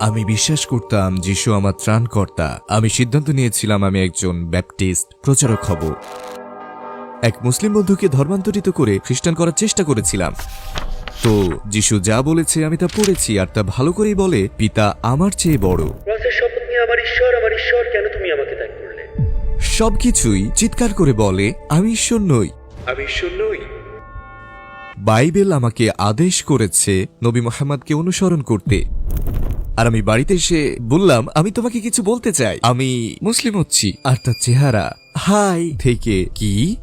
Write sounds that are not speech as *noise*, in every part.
আমি বিশ্বাস করতাম যিশু আমার ত্রাণকর্তা। আমি সিদ্ধান্ত নিয়েছিলাম আমি একজন ব্যাপটিস্ট প্রচারক হব। এক মুসলিম বন্ধুকে ধর্মান্তরিত করে খ্রিস্টান করার চেষ্টা করেছিলাম। তো যিশু যা বলেছে আমি তা পড়েছি আর তা ভালো করেই বলে পিতা আমার চেয়ে বড়। শপথ নিয়ে আমার ঈশ্বর আমার ঈশ্বর কেন তুমি আমাকে ত্যাগ করলে? সবকিছুই চিৎকার করে বলে আমি ঈশ্বর নই। আমি ঈশ্বর নই। বাইবেল আমাকে আদেশ করেছে নবী মোহাম্মদকে অনুসরণ করতে। আর আমি বাড়িতে এসে বললাম, আমি তোমাকে কিছু বলতে চাই। আমি মুসলিম হচ্ছি। আর তার চেহারা, হাই, থেকে কি?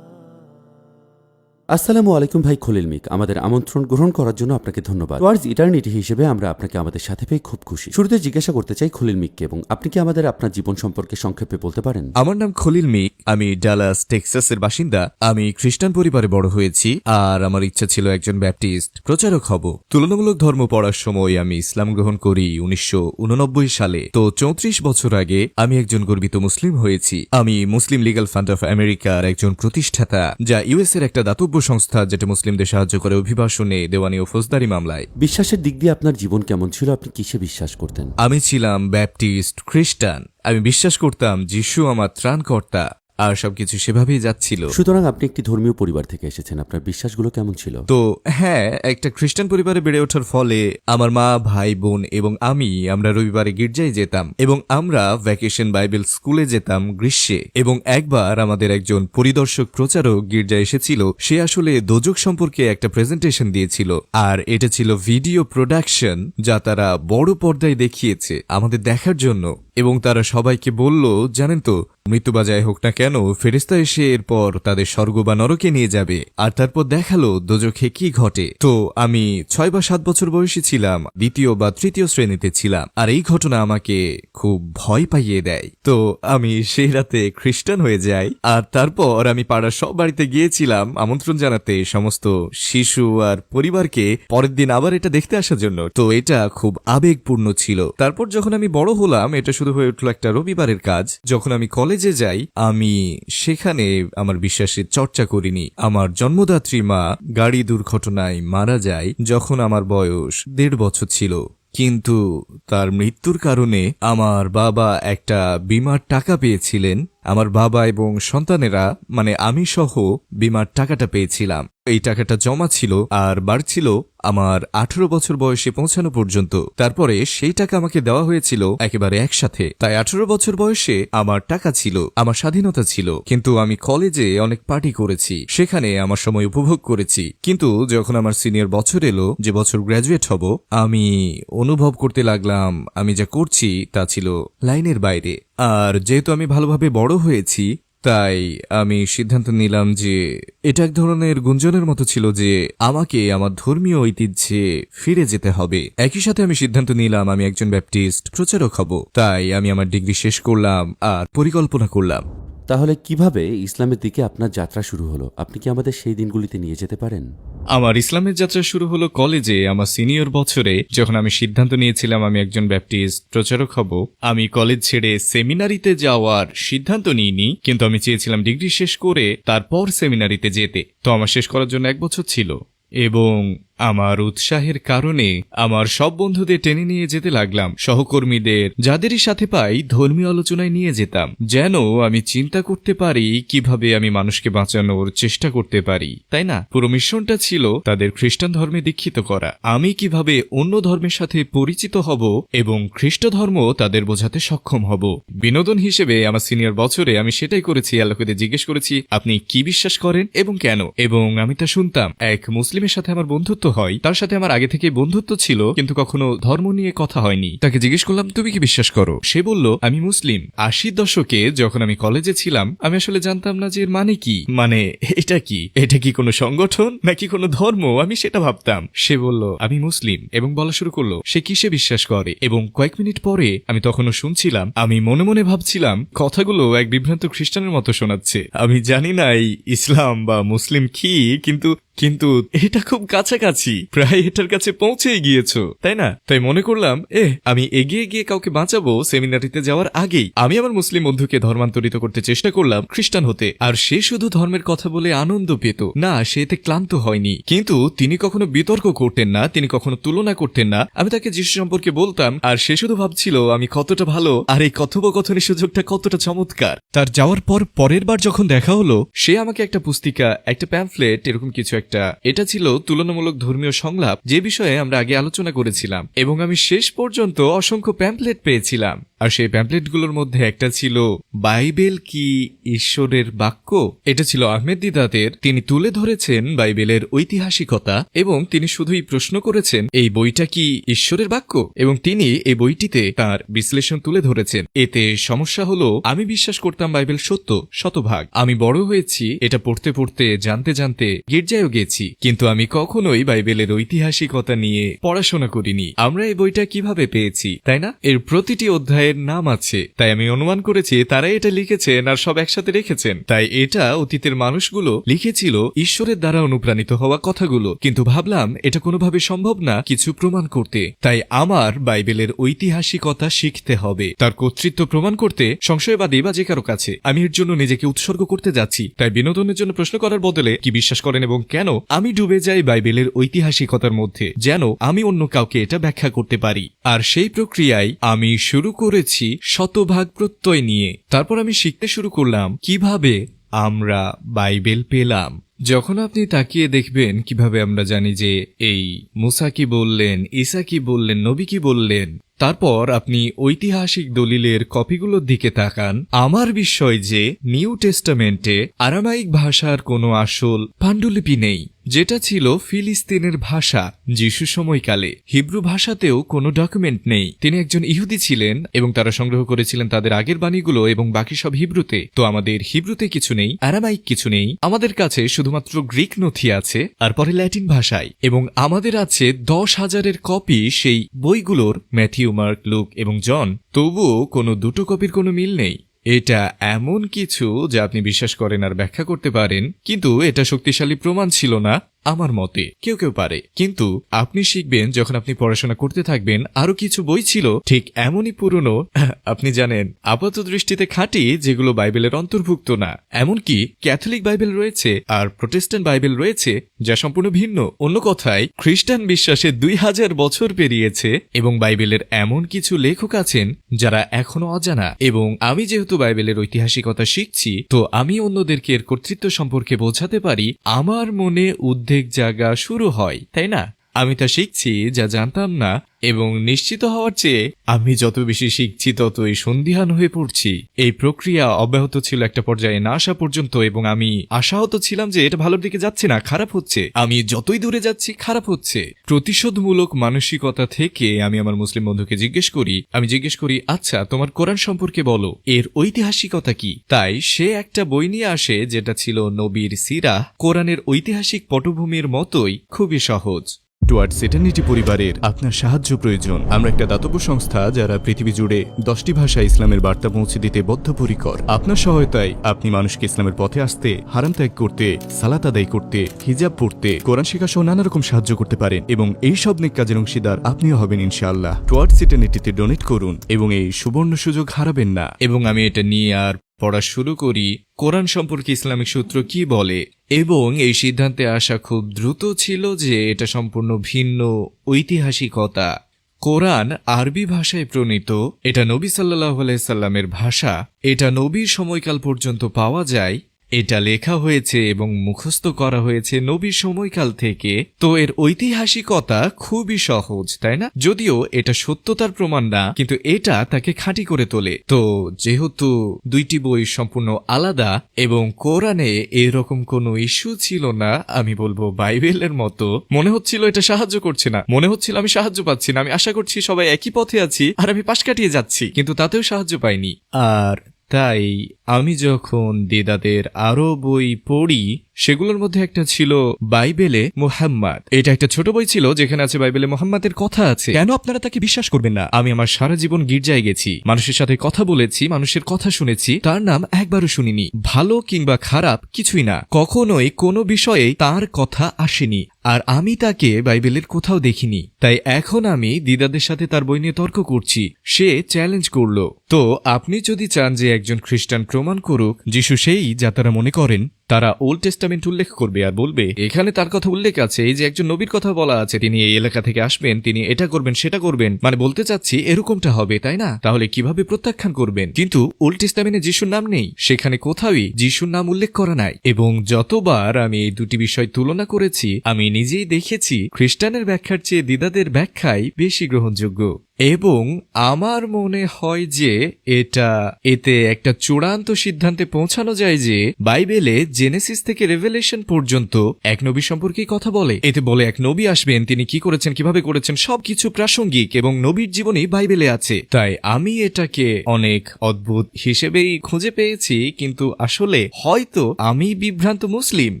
আসসালামু আলাইকুম ভাই খলিল মিক। আমাদের আমন্ত্রণ গ্রহণ করার জন্য আপনাকে ধন্যবাদ। ওয়ার্ডস ইটার্নিটি হিসেবে আমরা আপনাকে আমাদের সাথে পেয়ে খুব খুশি। শুরুতে জিজ্ঞাসা করতে চাই খলিল মিককে এবং আপনি কি আমাদের আপনার জীবন সম্পর্কে সংক্ষেপে বলতে পারেন? আমার নাম খলিল মি আমি ডালাস, টেক্সাসের বাসিন্দা। আমি খ্রিস্টান পরিবারে বড় হয়েছি আর আমার ইচ্ছা ছিল একজন ব্যাপটিস্ট। প্রচারক হব। তুলনামূলক ধর্ম পড়ার সময় আমি ইসলাম গ্রহণ করি উনিশশো উননব্বই সালে। তো চৌত্রিশ বছর আগে আমি একজন গর্বিত মুসলিম হয়েছি। আমি মুসলিম লিগাল ফান্ড অফ আমেরিকার একজন প্রতিষ্ঠাতা, যা ইউএস এর একটা দাতব্য সংস্থা যেটা মুসলিমদের সাহায্য করে অভিবাসনে দেওয়ানি ও ফৌজদারি মামলায়। বিশ্বাসের দিক দিয়ে আপনার জীবন কেমন ছিল? আপনি কিসে বিশ্বাস করতেন? আমি ছিলাম ব্যাপটিস্ট খ্রিস্টান। আমি বিশ্বাস করতাম যিশু আমার ত্রাণকর্তা। আর সবকিছু সেভাবেই যাচ্ছিল। সুতরাং আপনি একটি ধর্মীয় পরিবার থেকে এসেছেন। আপনার বিশ্বাসগুলো কেমন ছিল? তো হ্যাঁ একটা খ্রিস্টান পরিবারে বেড়ে ওঠার ফলে আমার মা ভাই বোন এবং আমি আমরা রবিবারে গির্জায় যেতাম এবং আমরা ভ্যাকেশন বাইবেল স্কুলে যেতাম গ্রীষ্মে এবং একবার আমাদের একজন পরিদর্শক প্রচারক গির্জায় এসেছিল। সে আসলে দোজক সম্পর্কে একটা প্রেজেন্টেশন দিয়েছিল। আর এটা ছিল ভিডিও প্রোডাকশন যা তারা বড় পর্দায় দেখিয়েছে আমাদের দেখার জন্য এবং তারা সবাইকে বলল জানেন তো মৃত্যু বা যাই হোক না কেন ফেরিস্তা এসে এরপর তাদের স্বর্গ বা নরকে নিয়ে যাবে। আর তারপর দেখাল দোজখে কি ঘটে। তো আমি ছয় বা সাত বছর বয়সী ছিলাম, দ্বিতীয় বা তৃতীয় শ্রেণীতে ছিলাম, আর এই ঘটনা আমাকে খুব ভয় পাইয়ে দেয়। তো আমি সেই রাতে খ্রিস্টান হয়ে যাই, আর তারপর আমি পাড়ার সব বাড়িতে গিয়েছিলাম আমন্ত্রণ জানাতে সমস্ত শিশু আর পরিবারকে পরের দিন আবার এটা দেখতে আসার জন্য। তো এটা খুব আবেগপূর্ণ ছিল। তারপর যখন আমি বড় হলাম, এটা শুধু হয়ে উঠল একটা রবিবারের কাজ। যখন আমি কলেজে যাই, আমি সেখানে আমার বিশ্বাসের চর্চা করিনি। আমার জন্মদাত্রী মা গাড়ি দুর্ঘটনায় মারা যায় যখন আমার বয়স দেড় বছর ছিল। কিন্তু তার মৃত্যুর কারণে আমার বাবা একটা বিমার টাকা পেয়েছিলেন। আমার বাবা এবং সন্তানেরা মানে আমি সহ বিমার টাকাটা পেয়েছিলাম। এই টাকাটা জমা ছিল আর বাড়ছিল আমার আঠারো বছর বয়সে পৌঁছানো পর্যন্ত। তারপরে সেই টাকা আমাকে দেওয়া হয়েছিল একেবারে একসাথে। তাই আঠারো বছর বয়সে আমার টাকা ছিল, আমার স্বাধীনতা ছিল। কিন্তু আমি কলেজে অনেক পার্টি করেছি, সেখানে আমার সময় উপভোগ করেছি। কিন্তু যখন আমার সিনিয়র বছর এলো, যে বছর গ্র্যাজুয়েট হব, আমি অনুভব করতে লাগলাম, আমি যা করছি তা ছিল লাইনের বাইরে। আর যেহেতু আমি ভালোভাবে বড় হয়েছি তাই আমি সিদ্ধান্ত নিলাম যে এটা এক ধরনের গুঞ্জনের মতো ছিল যে আমাকে আমার ধর্মীয় ঐতিহ্যে ফিরে যেতে হবে। একই সাথে আমি সিদ্ধান্ত নিলাম আমি একজন ব্যাপটিস্ট, প্রচারক হব। তাই আমি আমার ডিগ্রি শেষ করলাম আর পরিকল্পনা করলাম। তাহলে কীভাবে ইসলামের দিকে আপনার যাত্রা শুরু হলো? আপনি কি আমাদের সেই দিনগুলিতে নিয়ে যেতে পারেন? আমার ইসলামের যাত্রা শুরু হলো কলেজে আমার সিনিয়র বছরে। যখন আমি সিদ্ধান্ত নিয়েছিলাম আমি একজন ব্যাপটিস্ট প্রচারক হব, আমি কলেজ ছেড়ে সেমিনারিতে যাওয়ার সিদ্ধান্ত নিইনি, কিন্তু আমি চেয়েছিলাম ডিগ্রি শেষ করে তারপর সেমিনারিতে যেতে। তো আমার শেষ করার জন্য এক বছর ছিল। এবং আমার উৎসাহের কারণে আমার সব বন্ধুদের টেনে নিয়ে যেতে লাগলাম। সহকর্মীদের, যাদেরই সাথে পাই, ধর্মীয় আলোচনায় নিয়ে যেতাম। যেন আমি চিন্তা করতে পারি, কীভাবে আমি মানুষকে বাঁচানোর চেষ্টা করতে পারি। তাই না? পুরো মিশনটা ছিল তাদের খ্রিস্টান ধর্মে দীক্ষিত করা। আমি কীভাবে অন্য ধর্মের সাথে পরিচিত হব এবং খ্রিস্ট ধর্ম তাদের বোঝাতে সক্ষম হব? বিনোদন হিসেবে আমার সিনিয়র বছরে আমি সেটাই করেছি, আল্লাহকে জিজ্ঞেস করেছি, আপনি কি বিশ্বাস করেন এবং কেন? এবং আমি তা শুনতাম। এক মুসলিমের সাথে আমার বন্ধুত্ব হয়। তার সাথে আমার আগে থেকে বন্ধুত্ব ছিল, কিন্তু কখনো ধর্ম নিয়ে কথা হয়নি। তাকে জিজ্ঞেস করলাম, তুমি কি বিশ্বাস করো? সে বলল, আমি মুসলিম। আশির দশকে যখন আমি কলেজে ছিলাম, আমি আসলে জানতাম না যে এর মানে কি। মানে এটা কি? এটা কি কোনো সংগঠন, নাকি কোনো ধর্ম? আমি সেটা ভাবতাম। সে বলল, আমি মুসলিম। এবং বলা শুরু করল, সে কিসে বিশ্বাস করে? এবং কয়েক মিনিট পরে আমি তখনও শুনছিলাম, আমি মনে মনে ভাবছিলাম, কথাগুলো এক বিভ্রান্ত খ্রিস্টানের মতো শোনাচ্ছে। আমি জানি না এই ইসলাম বা মুসলিম কি, কিন্তু কিন্তু এটা খুব কাছাকাছি। প্রায় এটার কাছে পৌঁছেই গিয়েছো, তাই না? তাই মনে করলাম এ আমি এগিয়ে গিয়ে কাউকে বাঁচাবো সেমিনারিতে যাওয়ার আগেই। আমি আমার মুসলিম বন্ধুকে ধর্মান্তরিত করতে চেষ্টা করলাম খ্রিস্টান হতে, আর সে শুধু ধর্মের কথা বলে আনন্দ পেত। না, সে এতে ক্লান্ত হয়নি। কিন্তু তিনি কখনো বিতর্ক করতেন না, তিনি কখনো তুলনা করতেন না। আমি তাকে যিশু সম্পর্কে বলতাম, আর সে শুধু ভাবছিল, আমি কতটা ভালো, আর এই কথোপকথনের সুযোগটা কতটা চমৎকার। তার যাওয়ার পর পরের বার যখন দেখা হলো, সে আমাকে একটা পুস্তিকা, একটা প্যাম্ফলেট, এরকম কিছু একটা এটা ছিল তুলনামূলক ধর্মীয় সংলাপ যে বিষয়ে আমরা আগে আলোচনা করেছিলাম এবং আমি শেষ পর্যন্ত অসংখ্য প্যাম্পলেট পেয়েছিলাম। আর সেই প্যাম্পলেটগুলোর মধ্যে একটা ছিল বাইবেল কি ঈশ্বরের বাক্য? এটা ছিল আহমেদ দিদাতের তিনি তুলে ধরেছেন বাইবেলের ঐতিহাসিকতা এবং তিনি শুধুই প্রশ্ন করেছেন, এই বইটা কি ঈশ্বরের বাক্য? এবং তিনি এই বইটিতে তার বিশ্লেষণ তুলে ধরেছেন, এতে সমস্যা হলো, আমি বিশ্বাস করতাম বাইবেল সত্য, শতভাগ। আমি বড় হয়েছি, এটা পড়তে পড়তে, জানতে জানতে গির্জায়ও গেছি, কিন্তু আমি কখনোই বাইবেলের ঐতিহাসিকতা নিয়ে পড়াশোনা করিনি। আমরা এই বইটা কীভাবে পেয়েছি, তাই না? এর প্রতিটি অধ্যায়ের নাম আছে। তাই আমি অনুমান করেছি তারা এটা লিখেছেন আর সব একসাথে রেখেছেন। তাই এটা অতীতের মানুষগুলো লিখেছিল ঈশ্বরের দ্বারা অনুপ্রাণিত হওয়া কথাগুলো। কিন্তু ভাবলাম, এটা কোনোভাবে সম্ভব না কিছু প্রমাণ করতে। তাই আমার বাইবেলের ঐতিহাসিকতা শিখতে হবে। তার কর্তৃত্ব প্রমাণ করতে সংশয়বাদী বা যে কারও কাছে। আমি এর জন্য নিজেকে উৎসর্গ করতে যাচ্ছি। তাই বিনোদনের জন্য প্রশ্ন করার বদলে কি বিশ্বাস করেন এবং কেন আমি ডুবে যাই বাইবেলের ঐতিহাসিকতার মধ্যে, যেন আমি অন্য কাউকে এটা ব্যাখ্যা করতে পারি? আর সেই প্রক্রিয়ায় আমি শুরু করেছি শতভাগ প্রত্যয় নিয়ে। তারপর আমি শিখতে শুরু করলাম কীভাবে আমরা বাইবেল পেলাম। যখন আপনি তাকিয়ে দেখবেন কীভাবে আমরা জানি যে এই মুসা কি বললেন, ঈসা কি বললেন, নবী কি বললেন, তারপর আপনি ঐতিহাসিক দলিলের কপিগুলোর দিকে তাকান। আমার বিষয় যে নিউ টেস্টামেন্টে আরামাইক ভাষার কোনো আসল পাণ্ডুলিপি নেই। যেটা ছিল ফিলিস্তিনের ভাষা যিশু সময়কালে। হিব্রু ভাষাতেও কোনো ডকুমেন্ট নেই। তিনি একজন ইহুদি ছিলেন এবং তারা সংগ্রহ করেছিলেন তাদের আগের বাণীগুলো এবং বাকি সব হিব্রুতে। তো আমাদের হিব্রুতে কিছু নেই, আরামাইক কিছু নেই। আমাদের কাছে শুধুমাত্র গ্রিক নথি আছে আর পরে ল্যাটিন ভাষায়। এবং আমাদের আছে দশ হাজারের কপি সেই বইগুলোর, ম্যাথিউ, মার্ক, লুক এবং জন। তবুও কোনো দুটো কপির কোনো মিল নেই। এটা এমন কিছু যা আপনি বিশ্বাস করেন আর ব্যাখ্যা করতে পারেন, কিন্তু এটা শক্তিশালী প্রমাণ ছিল না। আমার মতে, কেউ কেউ পারে। কিন্তু আপনি শিখবেন, যখন আপনি পড়াশোনা করতে থাকবেন, আরও কিছু বই ছিল, ঠিক এমনই পুরনো, *laughs* আপনি জানেন, আপাত দৃষ্টিতে খাঁটি, যেগুলো বাইবেলের অন্তর্ভুক্ত না। এমনকি ক্যাথলিক বাইবেল রয়েছে, আর প্রোটেস্ট্যান্ট বাইবেল রয়েছে, যা সম্পূর্ণ ভিন্ন। অন্য কথায়, খ্রিস্টান বিশ্বাসে দুই হাজার বছর পেরিয়েছে, এবং বাইবেলের এমন কিছু লেখক আছেন, যারা এখনও অজানা। এবং আমি যেহেতু বাইবেলের ঐতিহাসিকতা শিখছি, তো আমি অন্যদেরকে এর কর্তৃত্ব সম্পর্কে বোঝাতে পারি, আমার মনে উদ্বেগ জাগা শুরু হয় তাই না? আমি তা শিখছি, যা জানতাম না, এবং নিশ্চিত হওয়ার চেয়ে আমি যত বেশি শিখছি, ততই সন্দিহান হয়ে পড়ছি। এই প্রক্রিয়া অব্যাহত ছিল একটা পর্যায়ে না আসা পর্যন্ত, এবং আমি আশাহত ছিলাম যে এটা ভালোর দিকে যাচ্ছে না, খারাপ হচ্ছে। আমি যতই দূরে যাচ্ছি, খারাপ হচ্ছে। প্রতিশোধমূলক মানসিকতা থেকে আমি আমার মুসলিম বন্ধুকে জিজ্ঞেস করি, আমি জিজ্ঞেস করি আচ্ছা তোমার কোরআন সম্পর্কে বলো, এর ঐতিহাসিকতা কি? তাই সে একটা বই নিয়ে আসে, যেটা ছিল নবীর সিরা কোরআনের ঐতিহাসিক পটভূমির মতোই, খুবই সহজ। টুয়ার্ড সেটার্নিটি পরিবারের আপনার সাহায্য প্রয়োজন। আমরা একটা দাতব্য সংস্থা যারা পৃথিবী জুড়ে দশটি ভাষায় ইসলামের বার্তা পৌঁছে দিতে বদ্ধপরিকর। আপনার সহায়তায় আপনি মানুষকে ইসলামের পথে আসতে, হারাম ত্যাগ করতে, সালাত আদায় করতে, হিজাব পড়তে, কোরআন শেখা সহ নানা রকম সাহায্য করতে পারেন এবং এই সব নেক কাজের অংশীদার আপনিও হবেন ইনশাআল্লাহ। টুয়ার্ড সেটার্নিটিতে ডোনেট করুন এবং এই সুবর্ণ সুযোগ হারাবেন না। এবং আমি এটা নিয়ে আর পড়া শুরু করি, কোরআন সম্পর্কে ইসলামিক সূত্র কি বলে? এবং এই সিদ্ধান্তে আসা খুব দ্রুত ছিল যে এটা সম্পূর্ণ ভিন্ন ঐতিহাসিকতা। কোরআন আরবি ভাষায় প্রণীত, এটা নবী সাল্লাহ সাল্লামের ভাষা, এটা নবীর সময়কাল পর্যন্ত পাওয়া যায় এটা লেখা হয়েছে এবং মুখস্থ করা হয়েছে নবী সময়কাল থেকে। তো এর ঐতিহাসিকতা খুবই সহজ, তাই না? যদিও এটা সত্যতার প্রমাণ না, কিন্তু এটা তাকে খাঁটি করে তোলে। তো যেহেতু দুইটি বই সম্পূর্ণ আলাদা এবং কোরআনে এরকম কোনো ইস্যু ছিল না, আমি বলব বাইবেলের মতো। মনে হচ্ছিল এটা সাহায্য করছে না। মনে হচ্ছিল আমি সাহায্য পাচ্ছি না। আমি আশা করছি সবাই একই পথে আছি আর আমি পাশ কাটিয়ে যাচ্ছি, কিন্তু তাতেও সাহায্য পাইনি। আর তাই আমি যখন দিদাদের আরও বই পড়ি সেগুলোর মধ্যে একটা ছিল বাইবেলে মোহাম্মদ। এটা একটা ছোট বই ছিল, যেখানে আছে বাইবেলে মোহাম্মদের কথা আছে। কেন আপনারা তাকে বিশ্বাস করবেন না? আমি আমার সারা জীবন গির্জায় গেছি, মানুষের সাথে কথা বলেছি, মানুষের কথা শুনেছি, তার নাম একবারও শুনিনি। ভালো কিংবা খারাপ কিছুই না। কখনোই কোনো বিষয়ে তার কথা আসেনি, আর আমি তাকে বাইবেলের কোথাও দেখিনি। তাই এখন আমি দিদাদের সাথে তার বই নিয়ে তর্ক করছি। সে চ্যালেঞ্জ করল। তো আপনি যদি চান যে একজন খ্রিস্টান প্রমাণ করুক, যিশু সেই যা তারা মনে করেন তারা ওল্ড টেস্টামেন্ট উল্লেখ করবে আর বলবে, এখানে তার কথা উল্লেখ আছে, এই যে একজন নবীর কথা বলা আছে, তিনি এই এলাকা থেকে আসবেন, তিনি এটা করবেন, সেটা করবেন। মানে বলতে চাচ্ছি, এরকমটা হবে, তাই না? তাহলে কীভাবে প্রত্যাখ্যান করবেন? কিন্তু ওল্ড টেস্টামেন্টে যিশুর নাম নেই, সেখানে কোথাওই যিশুর নাম উল্লেখ করা নাই। এবং যতবার আমি এই দুটি বিষয় তুলনা করেছি, আমি নিজেই দেখেছি, খ্রিস্টানের ব্যাখ্যার চেয়ে দিদাদের ব্যাখ্যাই বেশি গ্রহণযোগ্য। এবং আমার মনে হয় যে এটা, এতে একটা চূড়ান্ত সিদ্ধান্তে পৌঁছানো যায় যে বাইবেলে জেনেসিস থেকে রেভেলেশন পর্যন্ত এক নবী সম্পর্কেই কথা বলে। এতে বলে এক নবী আসবেন, তিনি কি করেছেন, কীভাবে করেছেন, সবকিছু প্রাসঙ্গিক এবং নবীর জীবনী বাইবেলে আছে। তাই আমি এটাকে অনেক অদ্ভুত হিসেবেই খুঁজে পেয়েছি, কিন্তু আসলে হয়তো আমি বিভ্রান্ত মুসলিম।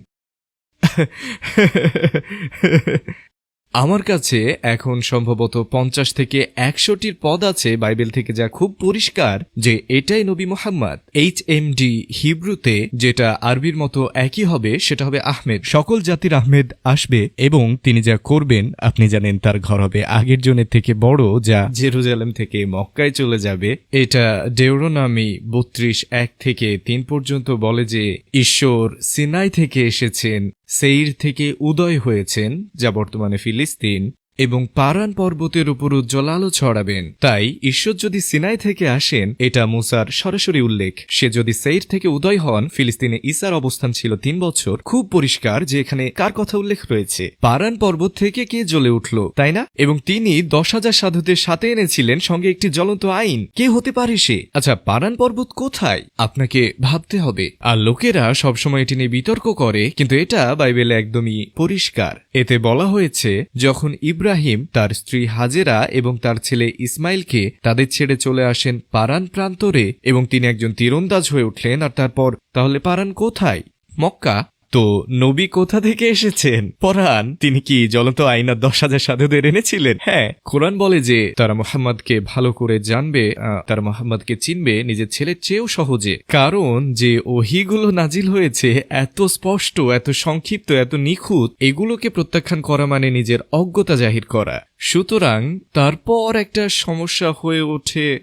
*laughs* আমার কাছে এখন সম্ভবত পঞ্চাশ থেকে একশোটির পদ আছে বাইবেল থেকে যা খুব পরিষ্কার যে এটাই নবী মোহাম্মদ। এইচ এম ডি হিব্রুতে যেটা আরবির মতো একই হবে, সেটা হবে আহমেদ। সকল জাতির আহমেদ আসবে এবং তিনি যা করবেন, আপনি জানেন তার ঘর হবে আগের জনের থেকে বড়, যা জেরুজালেম থেকে মক্কায় চলে যাবে। এটা ডেউরোনামি বত্রিশ এক থেকে তিন পর্যন্ত বলে যে, ঈশ্বর সিনাই থেকে এসেছেন সেইর থেকে উদয় হয়েছেন যা বর্তমানে ফিলিস্তিন। এবং পারান পর্বতের উপর উজ্জ্বল আলো ছড়াবেন। তাই ঈশ্বর যদি সিনাই থেকে আসেন, এটা মুসার সরাসরি উল্লেখ। সে যদি সেইর থেকে উদয় হন, ফিলিস্তিনে ইসার অবস্থান ছিল তিন বছর। খুব পরিষ্কার যে এখানে কার কথা উল্লেখ রয়েছে। পারান পর্বত থেকে কে জ্বলে উঠল, তাই না? এবং তিনি দশ হাজার সাধুদের সাথে এনেছিলেন সঙ্গে একটি জ্বলন্ত আইন। কে হতে পারে সে? আচ্ছা পারান পর্বত কোথায়? আপনাকে ভাবতে হবে। আর লোকেরা সবসময় এটি নিয়ে বিতর্ক করে, কিন্তু এটা বাইবেলে একদমই পরিষ্কার। এতে বলা হয়েছে, যখন ইব্রাহিম তার স্ত্রী হাজেরা এবং তার ছেলে ইসমাইলকে তাদের ছেড়ে চলে আসেন পারান প্রান্তরে এবং তিনি একজন তীরন্দাজ হয়ে উঠলেন। আর তারপর, তাহলে পারান কোথায়? মক্কা? তো নবী কোথা থেকে এসেছেন? পরান তিনি কি জ্বলন্ত আইনার দশ হাজার সাধুদের এনেছিলেন? হ্যাঁ কোরআন বলে যে তারা মোহাম্মদকে ভালো করে জানবে তারা মোহাম্মদকে চিনবে, নিজের ছেলের চেয়েও সহজে। কারণ যে ওহিগুলো নাজিল হয়েছে, এত স্পষ্ট, এত সংক্ষিপ্ত, এত নিখুঁত, এগুলোকে প্রত্যাখ্যান করা মানে নিজের অজ্ঞতা জাহির করা। সুতরাং তারপর একটা সমস্যা হয়ে ওঠে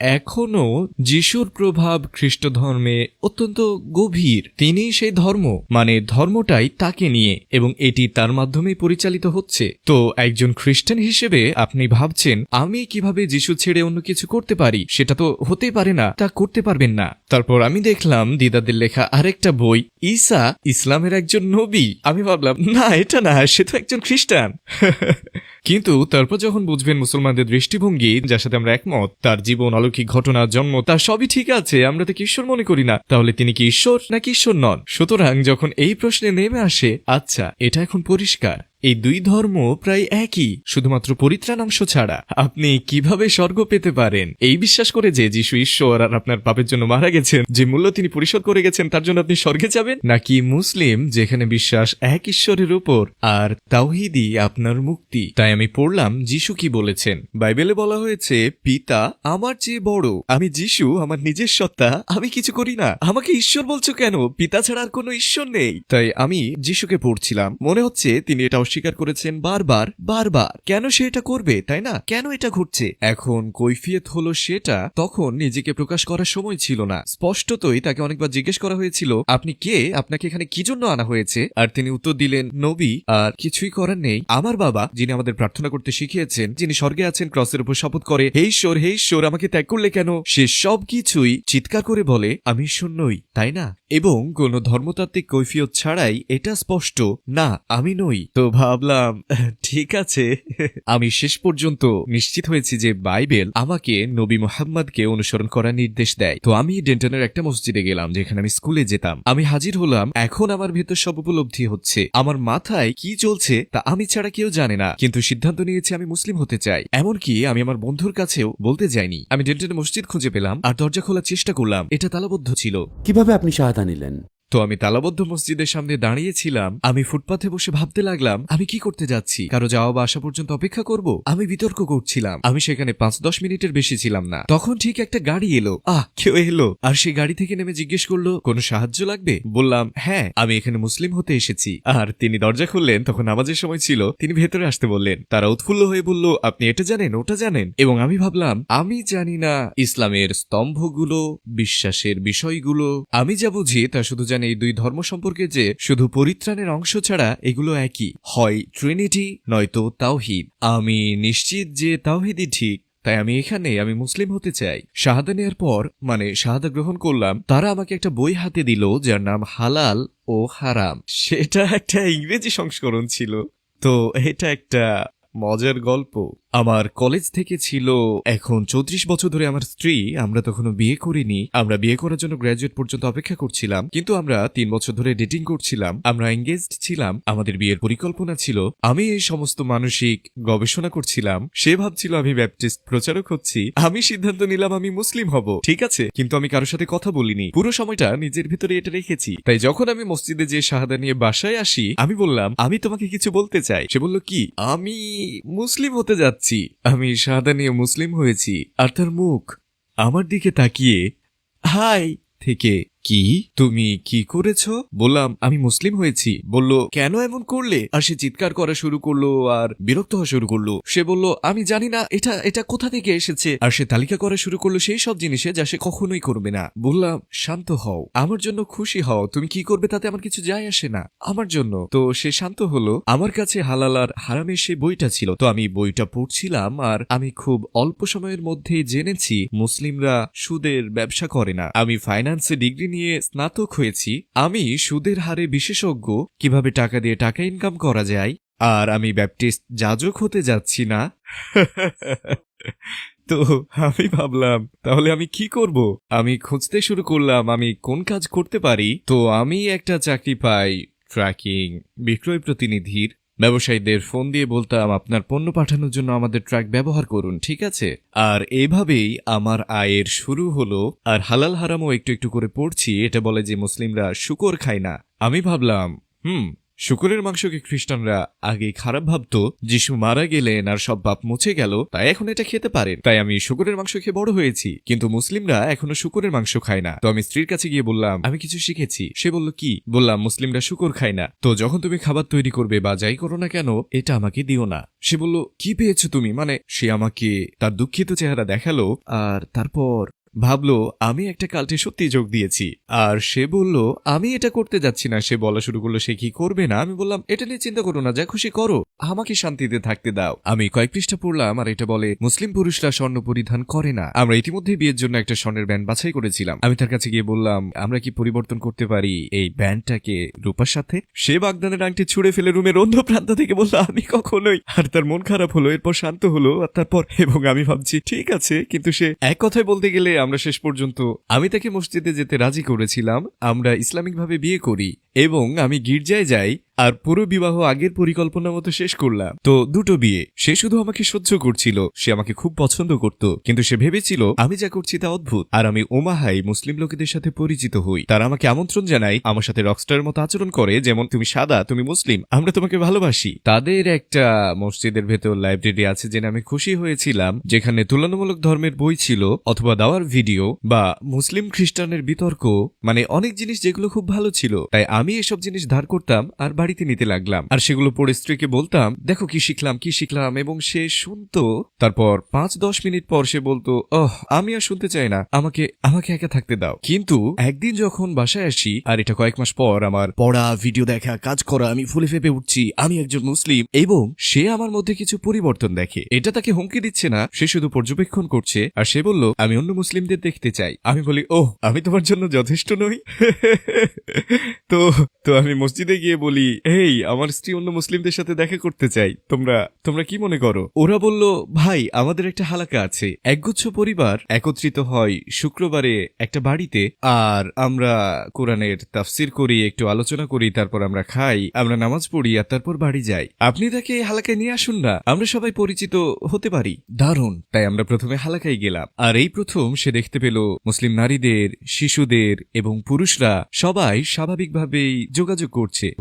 আহ এখনও যিশুর প্রভাব খ্রিস্ট ধর্মে অত্যন্ত গভীর। তিনি সেই ধর্ম মানে ধর্মটাই তাকে নিয়ে, এবং এটি তার মাধ্যমে পরিচালিত হচ্ছে। তো একজন খ্রিস্টান হিসেবে আপনি ভাবছেন, আমি কীভাবে যিশু ছেড়ে অন্য কিছু করতে পারি? সেটা তো হতেই পারে না, তা করতে পারবেন না। তারপর আমি দেখলাম দিদাদের লেখা আরেকটা বই, ঈসা ইসলামের একজন নবী। আমি ভাবলাম, না, এটা না, সে তো একজন খ্রিস্টান। *laughs* কিন্তু তারপর যখন বুঝবেন মুসলমানদের দৃষ্টিভঙ্গি, যার সাথে আমরা একমত, তার জীবন, অলৌকিক ঘটনা, জন্ম, তার সবই ঠিক আছে, আমরা তাকে ঈশ্বর মনে করি না, তাহলে তিনি কি ঈশ্বর নাকি ঈশ্বর নন? সুতরাং যখন এই প্রশ্নে নেমে আসে আচ্ছা এটা এখন পরিষ্কার। এই দুই ধর্ম প্রায় একই, শুধুমাত্র পরিত্রাণাংশ ছাড়া। আপনি কীভাবে স্বর্গ পেতে পারেন? এই বিশ্বাস করে যে যিশু ঈশ্বর আর আপনার পাপের জন্য মারা গেছেন, যে মূল্য তিনি পরিশোধ করে গেছেন, তার জন্য আপনি স্বর্গে যাবেন? নাকি মুসলিম, যেখানে বিশ্বাস এক ঈশ্বরের উপর, আর তাওহিদি আপনার মুক্তি? তাই আমি পড়লাম যিশু কি বলেছেন। বাইবেলে বলা হয়েছে, পিতা আমার চেয়ে বড়। আমি যিশু, আমার নিজের সত্তা, আমি কিছু করি না। আমাকে ঈশ্বর বলছো কেন? পিতা ছাড়া আর কোনো ঈশ্বর নেই। তাই আমি যিশুকে পড়ছিলাম। মনে হচ্ছে তিনি এটা অস্বীকার করেছেন বারবার বারবার। কেন সে এটা করবে, তাই না? কেন এটা ঘটছে? এখন কৈফিয়ত হলো সেটা তখন নিজেকে প্রকাশ করার সময় ছিল না। স্পষ্টতই তাকে অনেকবার জিজ্ঞেস করা হয়েছিল, আপনি কে? আপনাকে এখানে কি জন্য আনা হয়েছে? আর তিনি উত্তর দিলেন, নবী, আর কিছুই করার নেই। আমার বাবা, যিনি আমাদের প্রার্থনা করতে শিখিয়েছেন, যিনি স্বর্গে আছেন, ক্রসের উপর শপথ করে হে ঈশ্বর হে ঈশ্বর, আমাকে ত্যাগ করলে কেন? সে সব কিছুই চিৎকার করে বলে, আমি নই তাই না? এবং কোন ধর্মতাত্ত্বিক কৈফিয়ত ছাড়াই এটা স্পষ্ট, না, আমি নই। তো ভাবলাম ঠিক আছে। আমি শেষ পর্যন্ত নিশ্চিত হয়েছি যে বাইবেল আমাকে নবী মোহাম্মদকে অনুসরণ করার নির্দেশ দেয়। তো আমি ডেন্টনের একটা মসজিদে গেলাম যেখানে আমি স্কুলে যেতাম। আমি হাজির হলাম এখন আমার ভেতর সব উপলব্ধি হচ্ছে। আমার মাথায় কি চলছে তা আমি ছাড়া কেউ জানে না কিন্তু সিদ্ধান্ত নিয়েছি আমি মুসলিম হতে চাই। এমনকি আমি আমার বন্ধুর কাছেও বলতে যাইনি। আমি ডেন্টনের মসজিদ খুঁজে পেলাম আর দরজা খোলার চেষ্টা করলাম। এটা তালাবদ্ধ ছিল। কীভাবে আপনি শাহাদা নিলেন? তো আমি তালাবদ্ধ মসজিদের সামনে দাঁড়িয়েছিলাম। আমি ফুটপাথে বসে ভাবতে লাগলাম, আমি কি করতে যাচ্ছি? কারও যাওয়া বা আসা পর্যন্ত অপেক্ষা করব? আমি বিতর্ক করছিলাম। আমি সেখানে পাঁচ দশ মিনিটের বেশি ছিলাম না। তখন ঠিক একটা গাড়ি এলো। আহ, কেউ এলো। আর সেই গাড়ি থেকে নেমে জিজ্ঞেস করল, কোনো সাহায্য লাগবে? বললাম হ্যাঁ আমি এখানে মুসলিম হতে এসেছি। আর তিনি দরজা খুললেন। তখন নামাজের সময় ছিল। তিনি ভেতরে আসতে বললেন, তারা উৎফুল্ল হয়ে বলল, আপনি এটা জানেন, ওটা জানেন। এবং আমি ভাবলাম, আমি জানি না ইসলামের স্তম্ভগুলো, বিশ্বাসের বিষয়গুলো। আমি যা বুঝি, তা শুধু জানি এই দুই ধর্ম সম্পর্কে যে শুধু পরিত্রাণের অংশ ছাড়া এগুলো একই। হয় ট্রিনিটি নয়তো তাওহিদ আমি নিশ্চিত যে তাওহিদই ঠিক, তাই আমি এখানে আমি মুসলিম হতে চাই। শাহাদা নেওয়ার পর মানে শাহাদা গ্রহণ করলাম, তারা আমাকে একটা বই হাতে দিল, যার নাম হালাল ও হারাম। সেটা একটা ইংরেজি সংস্করণ ছিল। তো এটা একটা মজার গল্প। আমার কলেজ থেকে ছিল, এখন চৌত্রিশ বছর ধরে আমার স্ত্রী, আমরা তখনও বিয়ে করিনি। আমরা বিয়ে করার জন্য গ্র্যাজুয়েট পর্যন্ত অপেক্ষা করছিলাম, কিন্তু আমরা তিন বছর ধরে ডেটিং করছিলাম। আমরা এঙ্গেজড ছিলাম, আমাদের বিয়ের পরিকল্পনা ছিল। আমি এই সমস্ত মানসিক গবেষণা করছিলাম, সে ভাবছিল আমি ব্যাপটিস্ট প্রচারক হচ্ছি। আমি সিদ্ধান্ত নিলাম আমি মুসলিম হব, ঠিক আছে? কিন্তু আমি কারোর সাথে কথা বলিনি। পুরো সময়টা নিজের ভিতরে এটা রেখেছি। তাই যখন আমি মসজিদে যে শাহাদা নিয়ে বাসায় আসি, আমি বললাম, আমি তোমাকে কিছু বলতে চাই। সে বলল, কি? আমি মুসলিম হতে যাচ্ছি? আমি সাদা নিয়ে মুসলিম হয়েছি আর তার মুখ আমার দিকে তাকিয়ে হাই থেকে কি? তুমি কি করেছ? বললাম, আমি মুসলিম হয়েছি। বলল, কেন এমন করলে? আর সে চিৎকার করা শুরু করল, আর বিরক্ত হওয়া শুরু করল। সে বলল, আমি জানি না, এটা এটা কোথা থেকে এসেছে? আর সে তালিকা করা শুরু করল সেই সব জিনিসে যা সে কখনোই করবে না। বললাম, শান্ত হও। আমার জন্য খুশি হও। তুমি কি করবে তাতে আমার কিছু যায় আসে না? আমার জন্য। তো সে শান্ত হলো। আমার কাছে হালাল আর হারামের সে বইটা ছিল। তো আমি বইটা পড়ছিলাম, আর আমি খুব অল্প সময়ের মধ্যেই জেনেছি, মুসলিমরা সুদের ব্যবসা করে না। আমি ফাইন্যান্সে ডিগ্রি নিয়ে স্নাতক হয়েছি, আমি সুদের হারে বিশেষজ্ঞ, কীভাবে টাকা দিয়ে টাকা ইনকাম করা যায়, আর আমি ব্যাপটিস্ট যাজক হতে যাচ্ছি না। তো আমি ভাবলাম, তাহলে আমি কি করব? আমি খুঁজতে শুরু করলাম, আমি কোন কাজ করতে পারি? তো আমি একটা চাকরি পাই ট্র্যাকিং বিক্রয় প্রতিনিধির। ব্যবসায়ীদের ফোন দিয়ে বলতাম, আপনার পণ্য পাঠানোর জন্য আমাদের ট্রাক ব্যবহার করুন, ঠিক আছে? আর এভাবেই আমার আয়ের শুরু হলো, আর হালাল হারামও একটু একটু করে পড়ছি। এটা বলে যে, মুসলিমরা শুকর খায় না। আমি ভাবলাম, হুম শুকরের মাংসকে খ্রিস্টানরা আগে খারাপ ভাবতো, যিশু মারা গেলেন আর সব পাপ মুছে গেল, তাই এখন এটা খেতে পারেন। তাই আমি শুকরের মাংস খেয়ে বড় হয়েছি, কিন্তু মুসলিমরা এখনও শুকরের মাংস খায় না। তো আমি স্ত্রীর কাছে গিয়ে বললাম, আমি কিছু শিখেছি। সে বলল, কি? বললাম, মুসলিমরা শুকর খায় না। তো যখন তুমি খাবার তৈরি করবে বা যাই করো না কেন, এটা আমাকে দিও না। সে বলল, কি পেয়েছ তুমি? মানে সে আমাকে তার দুঃখিত চেহারা দেখাল, আর তারপর ভাবলো, আমি একটা কাল্টে সত্যি যোগ দিয়েছি। আর সে বলল, আমি এটা করতে যাচ্ছি না। সে বলা শুরু করল, সে কি করবে না? আমি বললাম, এটা নিয়ে চিন্তা করো না, যা খুশি করো। আমাকে শান্তিতে থাকতে দাও। আমি কয়েক পৃষ্ঠা পড়লাম, আর এটা বলে, মুসলিম পুরুষরা স্বর্ণ পরিধান করে না। আমরা ইতিমধ্যে বিয়ের জন্য একটা স্বর্ণের ব্যান্ড বাছাই করেছিলাম। আমি তার কাছে গিয়ে বললাম, আমরা কি পরিবর্তন করতে পারি এই ব্যান্ডটাকে রূপার সাথে? সে বাগদানের আংটি ছুঁড়ে ফেলে রুমের অন্য প্রান্ত থেকে বলল, আমি কখনোই। আর তার মন খারাপ হলো, এরপর শান্ত হলো, আর তারপর, এবং আমি ভাবছি, ঠিক আছে। কিন্তু সে এক কথায় বলতে গেলে আমরা শেষ পর্যন্ত। আমি তাকে মসজিদে যেতে রাজি করেছিলাম। আমরা ইসলামিকভাবে বিয়ে করি এবং আমি গির্জায় যাই। আর পুরো বিবাহ আগের পরিকল্পনা মতো শেষ করলাম। তো দুটো বিয়ে। সে শুধু আমাকে সহ্য করছিল, সে আমাকে খুব পছন্দ করত, কিন্তু সে ভেবেছিল, আমি যা করছি তা অদ্ভুত। আর আমি ওমাহাই মুসলিম লোকেদের সাথে পরিচিত হই। তারা আমাকে আমন্ত্রণ জানাই আমার সাথে রকস্টার মতো আচরণ করে, যেমন তুমি সাদা, তুমি মুসলিম, আমরা তোমাকে ভালোবাসি। তাদের একটা মসজিদের ভেতর লাইব্রেরি আছে জেনে আমি খুশি হয়েছিলাম, যেখানে তুলনামূলক ধর্মের বই ছিল, অথবা দাওয়ার ভিডিও, বা মুসলিম খ্রিস্টানের বিতর্ক মানে অনেক জিনিস যেগুলো খুব ভালো ছিল। তাই আমি এসব জিনিস ধার করতাম, আর বাড়িতে নিতে লাগলাম। আর সেগুলো পড়ে স্ত্রীকে বলতাম, দেখো কি শিখলাম কি শিখলাম। এবং সে শুনতো। তারপর পাঁচ দশ মিনিট পর সে বলতো, ওহ, আমি আর শুনতে চাই না। আমাকে আমাকে একা থাকতে দাও। কিন্তু একদিন যখন বাসায় আসি, আর এটা কয়েক মাস পর আমার পড়া, ভিডিও দেখা, কাজ করা, আমি ফুলে ফেপে উঠছি, আমি একজন মুসলিম, এবং সে আমার মধ্যে কিছু পরিবর্তন দেখে। এটা তাকে হুমকি দিচ্ছে না, সে শুধু পর্যবেক্ষণ করছে, আর সে বলল, আমি অন্য মুসলিমদের দেখতে চাই। আমি বলি, ওহ, আমি তোমার জন্য যথেষ্ট নই? *laughs* তো তো আমি মসজিদে গিয়ে বলি এই, আমার স্ত্রী অন্য মুসলিমদের সাথে দেখা করতে চাই। তোমরা তোমরা কি মনে করো? ওরা বলল, ভাই, আমাদের একটা হালাকা আছে। একগুচ্ছ পরিবার একত্রিত হয় শুক্রবারে একটা বাড়িতে, আর আমরা কোরআনের তাফসির করি, একটু আলোচনা করি, তারপর আমরা খাই, আমরা নামাজ পড়ি, আর তারপর বাড়ি যাই। আপনি তাকে হালাকায় নিয়ে আসুন না, আমরা সবাই পরিচিত হতে পারি। দারুণ! তাই আমরা প্রথমে হালাকায় গেলাম। আর এই প্রথম সে দেখতে পেল মুসলিম নারীদের, শিশুদের এবং পুরুষরা সবাই স্বাভাবিকভাবেই যোগাযোগ করছে।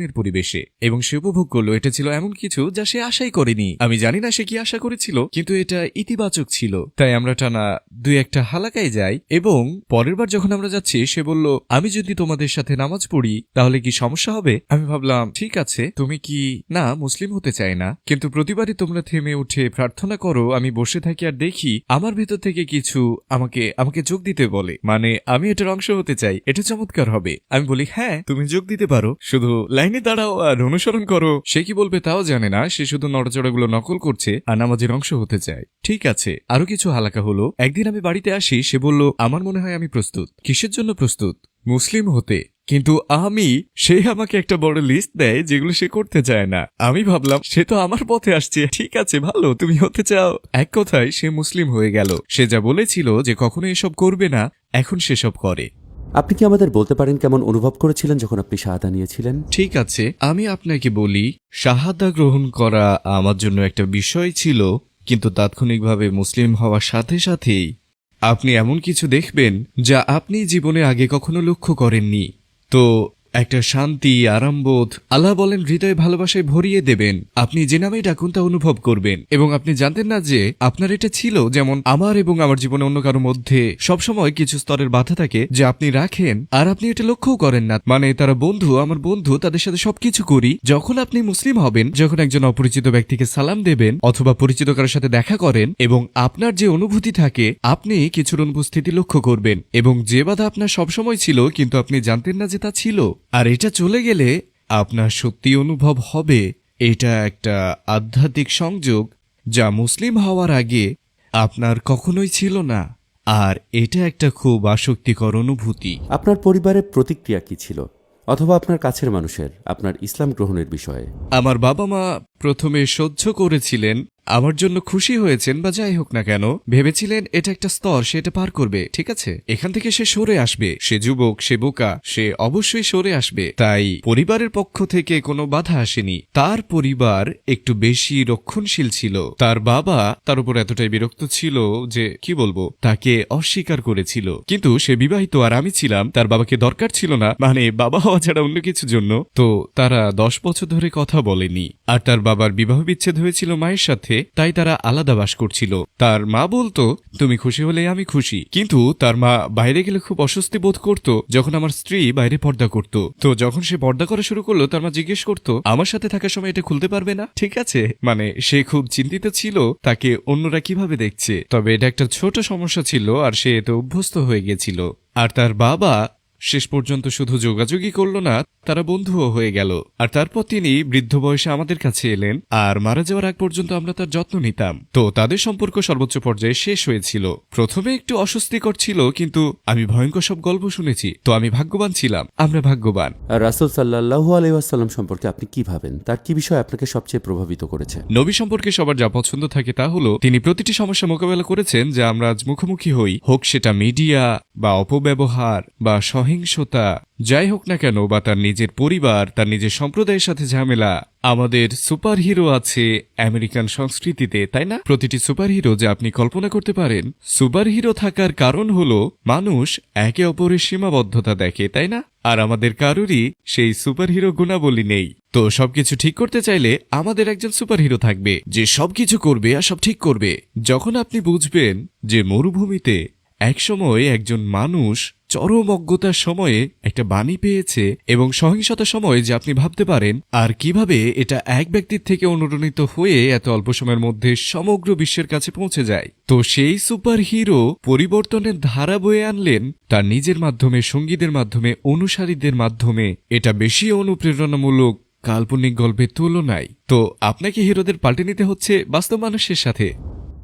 প্রতিদিনের পরিবেশে, এবং সে উপভোগ করল, এটা ছিল এমন কিছু যা সে আশাই করেনি। আমি জানি না সে কি আশা করেছিল, কিন্তু এটা ইতিবাচক ছিল। তাই আমরা টানা দুই একটা হালাকায় যাই, এবং পরের বার যখন আমরা যাচ্ছি, সে বলল, আমি যদি তোমাদের সাথে নামাজ পড়ি, তাহলে কি সমস্যা হবে? আমি ভাবলাম, ঠিক আছে, তুমি কি, না, মুসলিম হতে চাই না। কিন্তু প্রতিবারই তোমরা থেমে উঠে প্রার্থনা করো, আমি বসে থাকি আর দেখি, আমার ভেতর থেকে কিছু আমাকে আমাকে যোগ দিতে বলে। মানে আমি এটার অংশ হতে চাই, এটা চমৎকার হবে। আমি বলি হ্যাঁ তুমি যোগ দিতে পারো। শুধু লাইনে দাঁড়াও আর অনুসরণ করো। সে কি বলবে তাও জানে না, সে শুধু নড়াচড়াগুলো নকল করছে আর নামাজের অংশ হতে চায়। ঠিক আছে, আরও কিছু হালাকা হলো। একদিন আমি বাড়িতে আসি, সে বলল, আমার মনে হয় আমি প্রস্তুত। কিসের জন্য প্রস্তুত? মুসলিম হতে। কিন্তু আমি, সে আমাকে একটা বড় লিস্ট দেয় যেগুলো সে করতে চায় না। আমি ভাবলাম, সে তো আমার পথে আসছে। ঠিক আছে, ভালো, তুমি হতে চাও। এক কথায়, সে মুসলিম হয়ে গেল। সে যা বলেছিল যে কখনো এসব করবে না, এখন সেসব করে। আপনি কি আমাদের বলতে পারেন কেমন অনুভব করেছিলেন যখন আপনি শাহাদা নিয়েছিলেন? ঠিক আছে, আমি আপনাকে বলি, শাহাদা গ্রহণ করা আমার জন্য একটা বিষয় ছিল, কিন্তু তাৎক্ষণিকভাবে মুসলিম হওয়ার সাথে সাথেই আপনি এমন কিছু দেখবেন যা আপনি জীবনে আগে কখনো লক্ষ্য করেননি। তো একটা শান্তি, আরামবোধ, আল্লাহ বলেন হৃদয়ে ভালোবাসায় ভরিয়ে দেবেন। আপনি যে নামেই ডাকুন তা অনুভব করবেন। এবং আপনি জানতেন না যে আপনার এটা ছিল যেমন আমার এবং আমার জীবনে অন্য কারোর মধ্যে সবসময় কিছু স্তরের বাধা থাকে যে আপনি রাখেন, আর আপনি এটা লক্ষ্যও করেন না। মানে তারা বন্ধু, আমার বন্ধু, তাদের সাথে সবকিছু করি। যখন আপনি মুসলিম হবেন, যখন একজন অপরিচিত ব্যক্তিকে সালাম দেবেন অথবা পরিচিত কারোর সাথে দেখা করেন এবং আপনার যে অনুভূতি থাকে, আপনি কিছুর অনুপস্থিতি লক্ষ্য করবেন। এবং যে বাধা আপনার সবসময় ছিল, কিন্তু আপনি জানতেন না যে তা ছিল আর এটা চলে গেলে আপনার সত্যি অনুভব হবে। এটা একটা আধ্যাত্মিক সংযোগ যা মুসলিম হওয়ার আগে আপনার কখনোই ছিল না। আর এটা একটা খুব আসক্তিকর অনুভূতি। আপনার পরিবারের প্রতিক্রিয়া কি ছিল? অথবা আপনার কাছের মানুষের আপনার ইসলাম গ্রহণের বিষয়ে? আমার বাবা মা প্রথমে সহ্য করেছিলেন, আমার জন্য খুশি হয়েছেন বা যাই হোক না কেন, ভেবেছিলেন এটা একটা স্তর, সে এটা পার করবে, ঠিক আছে? এখান থেকে সে সরে আসবে, সে যুবক, সে বোকা, সে অবশ্যই সরে আসবে। তাই পরিবারের পক্ষ থেকে কোনো বাধা আসেনি। তার পরিবার একটু বেশি রক্ষণশীল ছিল। তার বাবা তার উপর এতটাই বিরক্ত ছিল যে, কি বলব, তাকে অস্বীকার করেছিল। কিন্তু সে বিবাহিত আর আমি ছিলাম, তার বাবাকে দরকার ছিল না। মানে বাবা হওয়া ছাড়া অন্য কিছুর জন্য। তো তারা দশ বছর ধরে কথা বলেনি। আর তার বাবার বিবাহ বিচ্ছেদ হয়েছিল মায়ের সাথে, তাই তারা আলাদা বাস করছিল। তার মা বলতো, তুমি খুশি হলে আমি খুশি। কিন্তু তার মা বাইরে গেলে খুব অস্বস্তি বোধ করত, যখন আমার স্ত্রী বাইরে পর্দা করত। তো যখন সে পর্দা করা শুরু করল, তার মা জিজ্ঞেস করতো, আমার সাথে থাকার সময় এটা খুলতে পারবে না? ঠিক আছে। মানে সে খুব চিন্তিত ছিল, তাকে অন্যরা কীভাবে দেখছে? তবে এটা একটা ছোট সমস্যা ছিল, আর সে এতে অভ্যস্ত হয়ে গেছিল। আর তার বাবা শেষ পর্যন্ত শুধু যোগাযোগই করল না তারা বন্ধুও হয়ে গেল। আর তারপর তিনি বৃদ্ধ বয়সে আমাদের কাছে এলেন আর মারা যাওয়ার আগ পর্যন্ত আমরা তার যত্ন নিতাম। তো তাদের সম্পর্ক সর্বোচ্চ পর্যায়ে শেষ হয়েছিল। প্রথমে একটু অস্বস্তিকর ছিল কিন্তু আমি ভয়ঙ্কর সব গল্প শুনেছি তো আমি ভাগ্যবান ছিলাম। আমরা ভাগ্যবান। আর রাসুল সাল্লাহু আলাইসাল্লাম সম্পর্কে আপনি কি ভাবেন? তার কি বিষয় আপনাকে সবচেয়ে প্রভাবিত করেছে? নবী সম্পর্কে সবার যা পছন্দ থাকে তা হলো তিনি প্রতিটি সমস্যা মোকাবেলা করেছেন যা আমরা আজ মুখোমুখি হই। হোক সেটা মিডিয়া বা অপব্যবহার বা সহিংসতা যাই হোক না কেন বা তার নিজের পরিবার, তার নিজের সম্প্রদায়ের সাথে ঝামেলা। আমাদের সুপারহিরো আছে আমেরিকান সংস্কৃতিতে, তাই না? প্রতিটি সুপারহিরো যে আপনি কল্পনা করতে পারেন, সুপারহিরো থাকার কারণ হলো মানুষ একে অপরের সীমাবদ্ধতা দেখে, তাই না? আর আমাদের কারোরই সেই সুপারহিরো গুণাবলী নেই। তো সবকিছু ঠিক করতে চাইলে আমাদের একজন সুপারহিরো থাকবে, যে সবকিছু করবে আর সব ঠিক করবে। যখন আপনি বুঝবেন যে মরুভূমিতে একসময় একজন মানুষ চরম অজ্ঞতার সময়ে একটা বাণী পেয়েছে এবং সহিংসতার সময় যে আপনি ভাবতে পারেন, আর কীভাবে এটা এক ব্যক্তির থেকে অনুরণিত হয়ে এত অল্প সময়ের মধ্যে সমগ্র বিশ্বের কাছে পৌঁছে যায়। তো সেই সুপার হিরো পরিবর্তনের ধারা বয়ে আনলেন, তার নিজের মাধ্যমে, সঙ্গীদের মাধ্যমে, অনুসারীদের মাধ্যমে। এটা বেশি অনুপ্রেরণামূলক কাল্পনিক গল্পের তুলনায়। তো আপনাকে হিরোদের পাল্টে নিতে হচ্ছে বাস্তব মানুষের সাথে।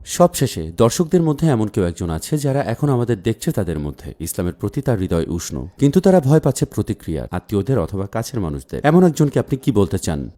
সবশেষে, দর্শকদের মধ্যে এমন কেউ একজন আছে যারা এখন আমাদের দেখছে তাদের মধ্যে। ইসলামের প্রতি তার হৃদয় উষ্ণ। কিন্তু তারা ভয় পাচ্ছে প্রতিক্রিয়া, আত্মীয়দের অথবা কাছের মানুষদের। এমন একজনকে আপনি কি বলতে চান?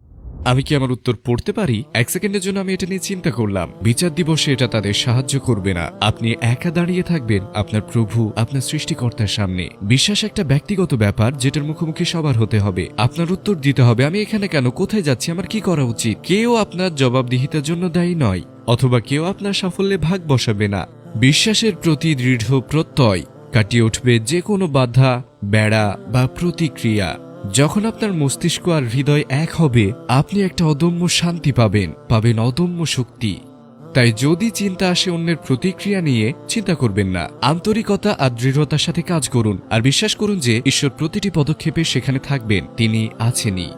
আমি কি আমার উত্তর পড়তে পারি? এক সেকেন্ডের জন্য আমি এটা নিয়ে চিন্তা করলাম। বিচার দিবসে এটা তাদের সাহায্য করবে না। আপনি একা দাঁড়িয়ে থাকবেন আপনার প্রভু, আপনার সৃষ্টিকর্তার সামনে। বিশ্বাস একটা ব্যক্তিগত ব্যাপার যেটার মুখোমুখি সবার হতে হবে। আপনার উত্তর দিতে হবে, আমি এখানে কেন? কোথায় যাচ্ছি? আমার কি করা উচিত? কেউ আপনার জবাবদিহিতার জন্য দায়ী নয়। অথবা কেউ আপনার সাফল্যে ভাগ বসাবে না। বিশ্বাসের প্রতি দৃঢ় প্রত্যয় কাটিয়ে উঠবে যে কোনো বাধা, বেড়া বা প্রতিক্রিয়া। যখন আপনার মস্তিষ্ক আর হৃদয় এক হবে, আপনি একটা অদম্য শান্তি পাবেন পাবেন অদম্য শক্তি। তাই যদি চিন্তা আসে অন্যের প্রতিক্রিয়া নিয়ে, চিন্তা করবেন না। আন্তরিকতা আর দৃঢ়তার সাথে কাজ করুন, আর বিশ্বাস করুন যে ঈশ্বর প্রতিটি পদক্ষেপে সেখানে থাকবেন, তিনি আছেনই।